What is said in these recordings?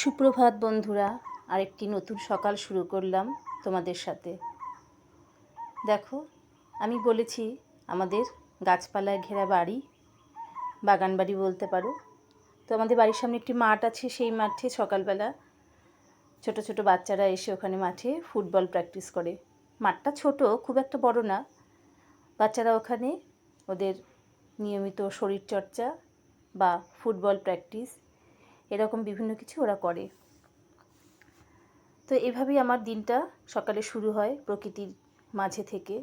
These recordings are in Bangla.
সুপ্রভাত বন্ধুরা, আরেকটি নতুন সকাল শুরু করলাম তোমাদের সাথে। দেখো, আমি বলেছি আমাদের গাছপালায় ঘেরা বাড়ি বাগান বাড়ি বলতে পারো। তো আমাদের বাড়ির সামনে একটি মাঠ আছে, সেই মাঠে সকালবেলা ছোট ছোট বাচ্চারা এসে ওখানে মাঠে ফুটবল প্র্যাকটিস করে। মাঠটা ছোট, খুব একটা বড় না। বাচ্চারা ওখানে ওদের নিয়মিত শরীরচর্চা বা ফুটবল প্র্যাকটিস এরকম বিভিন্ন কিছু ওরা করে। তো এভাবেই আমার দিনটা সকালে শুরু হয় প্রকৃতির মাঝে থেকে।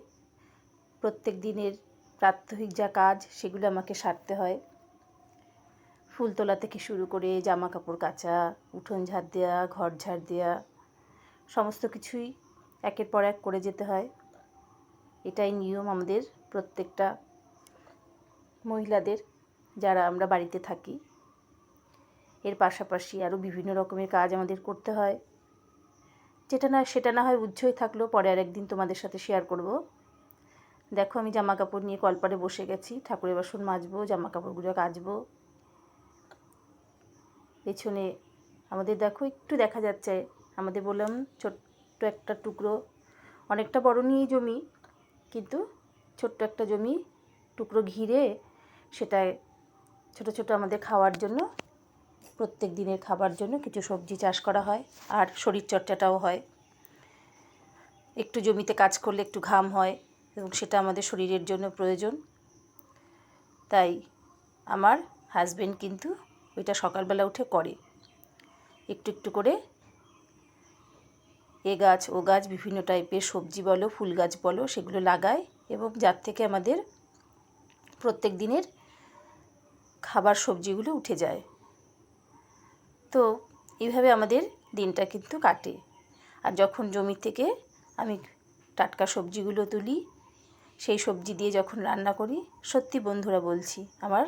প্রত্যেক দিনের প্রাত্যহিক যা কাজ, সেগুলো আমাকে সারতে হয়। ফুল তোলা থেকে শুরু করে জামা কাপড় কাচা, উঠোন ঝাড় দেওয়া ঘর ঝাড় দেওয়া সমস্ত কিছুই একের পর এক করে যেতে হয়। এটাই নিয়ম আমাদের প্রত্যেকটা মহিলাদের, যারা আমরা বাড়িতে থাকি। এর পাশাপাশি আরও বিভিন্ন রকমের কাজ আমাদের করতে হয়। যেটা না, সেটা না হয় উজ্জ্বই থাকলেও পরে আর একদিন তোমাদের সাথে শেয়ার করব। দেখো, আমি জামা কাপড় নিয়ে কলপারে বসে গেছি। ঠাকুরের বাসন মাজবো জামা কাপড়গুলো কাচবো। পেছনে আমাদের দেখো, একটু দেখা যাচ্ছে। আমাদের বললাম, ছোট্ট একটা টুকরো। অনেকটা বড় নিয়েই জমি, কিন্তু ছোট্ট একটা জমি, টুকরো ঘিরে সেটায় ছোট ছোট আমাদের খাওয়ার জন্য প্রত্যেক দিনের খাবার জন্য কিছু সবজি চাষ করা হয় আর শরীরচর্চাটাও হয়। একটু জমিতে কাজ করলে একটু ঘাম হয় এবং সেটা আমাদের শরীরের জন্য প্রয়োজন। তাই আমার হাজব্যান্ড কিন্তু ওইটা সকালবেলা উঠে করে। একটু একটু করে এ গাছ, ও গাছ, বিভিন্ন টাইপের সবজি বলো, ফুল গাছ বলো, সেগুলো লাগায় এবং যার থেকে আমাদের প্রত্যেক দিনের খাবার সবজিগুলো উঠে যায়। তো এইভাবে আমাদের দিনটা কিন্তু কাটে। আর যখন জমি থেকে আমি টাটকা সবজিগুলো তুলি, সেই সবজি দিয়ে যখন রান্না করি, সত্যি বন্ধুরা বলছি, আমার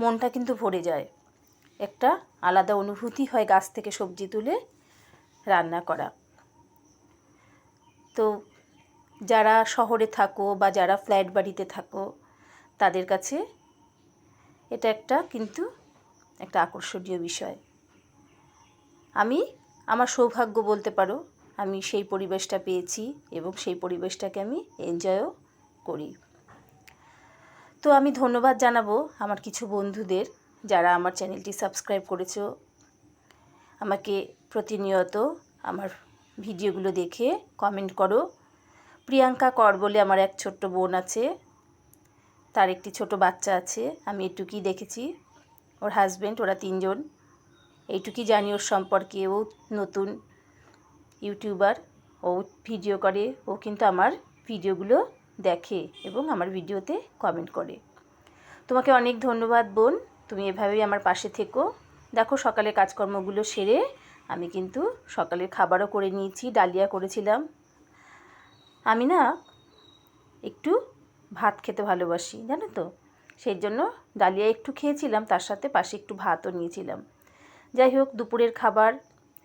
মনটা কিন্তু ভরে যায়। একটা আলাদা অনুভূতি হয় গাছ থেকে সবজি তুলে রান্না করা। তো যারা শহরে থাকো বা যারা ফ্ল্যাট বাড়িতে থাকো, তাদের কাছে এটা একটা কিন্তু একটা আকর্ষণীয় বিষয়। আমি আমার সৌভাগ্য বলতে পারো, আমি সেই পরিবেশটা পেয়েছি এবং সেই পরিবেশটাকে আমি এনজয়ও করি। তো আমি ধন্যবাদ জানাব আমার কিছু বন্ধুদের যারা আমার চ্যানেলটি সাবস্ক্রাইব করেছ, আমাকে প্রতিনিয়ত আমার ভিডিওগুলো দেখে কমেন্ট করো। প্রিয়াঙ্কা কর বলে আমার এক ছোট্ট বোন আছে, তার একটি ছোট বাচ্চা আছে, আমি এটুকুই দেখেছি। ওর হাজব্যান্ড ওরা তিনজন। এইটুকুই জানি ওর সম্পর্কে ও নতুন ইউটিউবার ও ভিডিও করে, ও কিন্তু আমার ভিডিওগুলো দেখে এবং আমার ভিডিওতে কমেন্ট করে। তোমাকে অনেক ধন্যবাদ বোন, তুমি এভাবেই আমার পাশে থেকো। দেখো সকালে কাজকর্মগুলো সেরে আমি কিন্তু সকালের খাবারও করে নিয়েছি, ডালিয়া করেছিলাম। আমি না একটু ভাত খেতে ভালোবাসি, জানো তো? সেই জন্য ডালিয়া একটু খেয়েছিলাম, তার সাথে পাশে একটু ভাতও নিয়েছিলাম। যাই হোক দুপুরের খাবার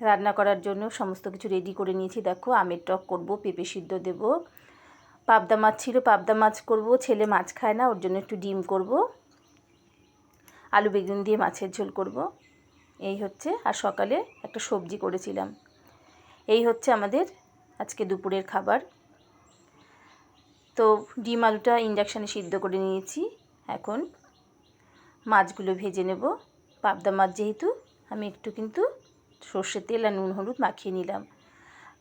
রান্না করার জন্য সমস্ত কিছু রেডি করে নিয়েছি। দেখো, আমের টক করব, পেঁপে সিদ্ধ দেব, পাবদা মাছ ছিল, পাবদা মাছ করব, ছেলে মাছ খায় না, ওর জন্য একটু ডিম করব, আলু বেগুন দিয়ে মাছের ঝোল করব। এই হচ্ছে, আর সকালে একটা সবজি করেছিলাম। এই হচ্ছে আমাদের আজকে দুপুরের খাবার। তো ডিম আলুটা ইন্ডাকশানে সিদ্ধ করে নিয়েছি। এখন মাছগুলো ভেজে নেব। পাবদা মাছ যেহেতু আমি একটু কিন্তু সর্ষের তেল আর নুন হলুদ মাখিয়ে নিলাম।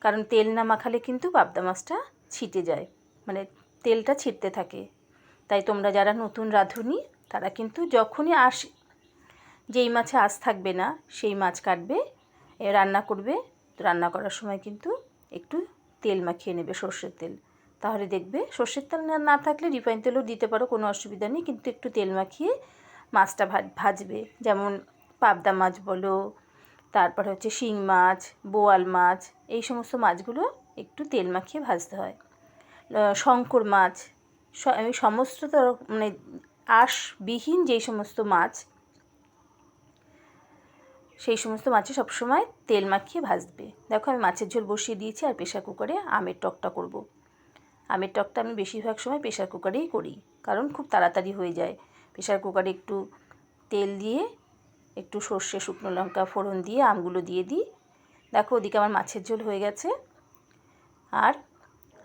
কারণ তেল না মাখালে কিন্তু পাবদা মাছটা ছিটে যায় মানে তেলটা ছিটতে থাকে। তাই তোমরা যারা নতুন রাঁধুনি, তারা কিন্তু যখনই আস যেই মাছে আঁশ থাকবে না, সেই মাছ কাটবে রান্না করবে রান্না করার সময় কিন্তু একটু তেল মাখিয়ে নেবে সর্ষের তেল। তাহলে দেখবে সর্ষের তেল না থাকলে রিফাইন তেলও দিতে পারো, কোনো অসুবিধা নেই, কিন্তু একটু তেল মাখিয়ে মাছটা ভাজবে। যেমন পাবদা মাছ বলো, তারপরে হচ্ছে শিং মাছ, বোয়াল মাছ, এই সমস্ত মাছগুলো একটু তেল মাখিয়ে ভাজতে হয়। শঙ্কর মাছ আমি সমস্ত মানে আঁশবিহীন যেই সমস্ত মাছ, সেই সমস্ত মাছে সবসময় তেল মাখিয়ে ভাজবে। দেখো আমি মাছের ঝোল বসিয়ে দিয়েছি আর প্রেশার কুকারে আমের টকটা করব। আমের টকটা আমি বেশিরভাগ সময় প্রেশার কুকারেই করি, কারণ খুব তাড়াতাড়ি হয়ে যায়। প্রেশার কুকারে একটু তেল দিয়ে একটু সর্ষে, শুকনো লঙ্কা ফোড়ন দিয়ে আমগুলো দিয়ে দিই। দেখো ওদিকে আমার মাছের ঝোল হয়ে গেছে। আর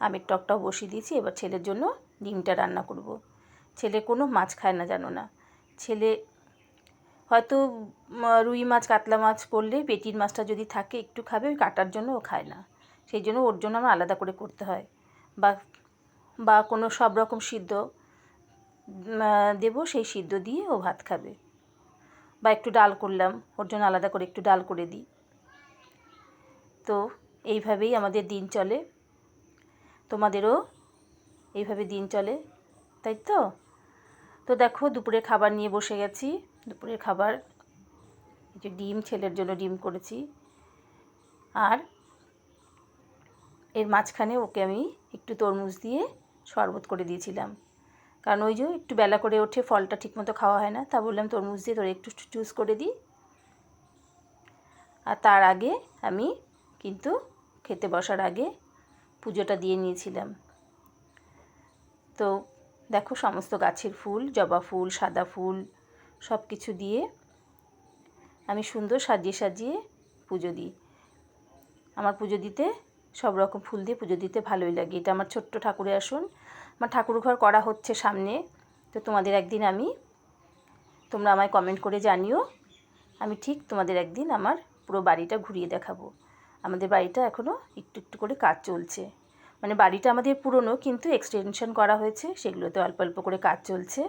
আমের টকটাও বসিয়ে দিয়েছি। এবার ছেলের জন্য ডিমটা রান্না করব। ছেলে কোনো মাছ খায় না, জানো না। ছেলে হয়তো রুই মাছ, কাতলা মাছ করলে পেটির মাছটা যদি থাকে, একটু খাবে, ওই কাটার জন্য ও খায় না। সেই জন্য ওর জন্য আমার আলাদা করে করতে হয়। বা বা কোনো সব রকম সিদ্ধ দেবো, সেই সিদ্ধ দিয়ে ও ভাত খাবে। বা একটু ডাল করলাম, ওর জন্য আলাদা করে একটু ডাল করে দিই। তো এইভাবেই আমাদের দিন চলে। তোমাদেরও এইভাবে দিন চলে, তাই তো? তো দেখো দুপুরে খাবার নিয়ে বসে গেছি। দুপুরের খাবার যে ডিম, ছেলের জন্য ডিম করেছি। আর এর মাঝখানে ওকে আমি একটু তরমুজ দিয়ে শরবত করে দিয়েছিলাম। কারণ ওই যে একটু বেলা করে ওঠে, ফলটা ঠিকমতো খাওয়া হয় না। তা বললাম তরমুজ দিয়ে তোর একটু চুজ করে দিই। আর তার আগে আমি কিন্তু খেতে বসার আগে পুজোটা দিয়ে নিয়েছিলাম। তো দেখো সমস্ত গাছের ফুল, জবা ফুল, সাদা ফুল সব কিছু দিয়ে আমি সুন্দর সাজিয়ে সাজিয়ে পুজো দিই। আমার পুজো দিতে সব রকম ফুল দিয়ে পুজো দিতে ভালোই লাগে। এটা আমার ছোট্ট ঠাকুরের আসন। আমার ঠাকুর ঘর করা হচ্ছে সামনে। তো তোমাদের একদিন আমি, তোমরা আমায় কমেন্ট করে জানিও। আমি ঠিক তোমাদের একদিন আমার পুরো বাড়িটা ঘুরিয়ে দেখাবো। আমাদের বাড়িটা এখনও একটু একটু করে কাজ চলছে। মানে বাড়িটা আমাদের পুরনো, কিন্তু এক্সটেনশন করা হয়েছে। সেগুলোতে অল্প অল্প করে কাজ চলছে।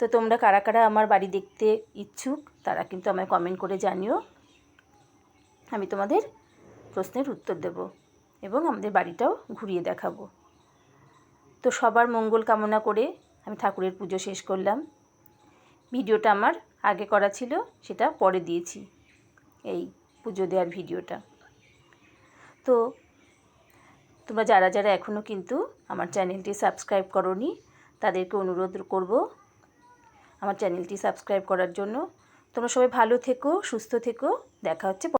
তো তোমরা কারা কারা আমার বাড়ি দেখতে ইচ্ছুক, তারা কিন্তু আমায় কমেন্ট করে জানিও। আমি তোমাদের প্রশ্নের উত্তর দেব। এবং আমাদের বাড়িটাও ঘুরিয়ে দেখাবো। তো সবার মঙ্গল কামনা করে আমি ঠাকুরের পুজো শেষ করলাম। ভিডিওটা আমার আগে করা ছিল, সেটা পরে দিয়েছি এই পুজো দেওয়ার ভিডিওটা। তো তোমরা যারা যারা এখনও কিন্তু আমার চ্যানেলটি সাবস্ক্রাইব করনি, তাদেরকে অনুরোধ করব আমার চ্যানেলটি সাবস্ক্রাইব করার জন্য। তোমরা সবাই ভালো থেকো, সুস্থ থেকো, দেখা হচ্ছে